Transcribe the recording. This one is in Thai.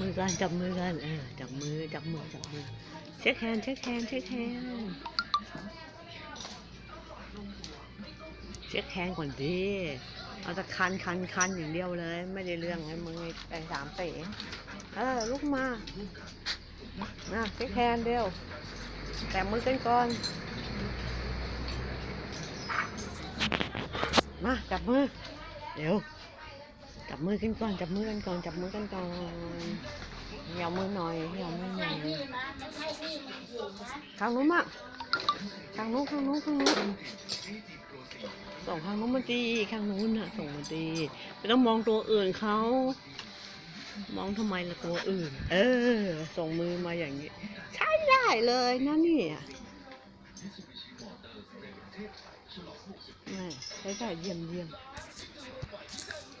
มือกันจับมือกันเออจับมือจับมือจับมือเช็คแฮนเช็คแฮนเช็คแฮนเช็คแฮนก่อนดิเอาแต่คันคันคันอย่างเดียวเลย ไม่ได้เรื่องเลยมึงไอ้สามเต๋เออลุกมานะเช็คแฮนเดียวแต่มือกันก่อนมาจับมือเดี๋ยว จับมือกันก่อน จับมือกันก่อน จับมือกันก่อนเหยามือหน่อยเหยามือหน่อยข้างนู้นมาข้างนู้นข้างนู้นข้างนู้นส่งข้างนู้นมาตีข้างนู้นน่ะ ส่งมาตีไม่ต้องมองตัวอื่นเขามองทำไมละตัวอื่น เออ ส่งมือมาอย่างนี้ ใช่ได้เลยนะนี่แม่ใช้ได้เยี่ยมเยี่ยม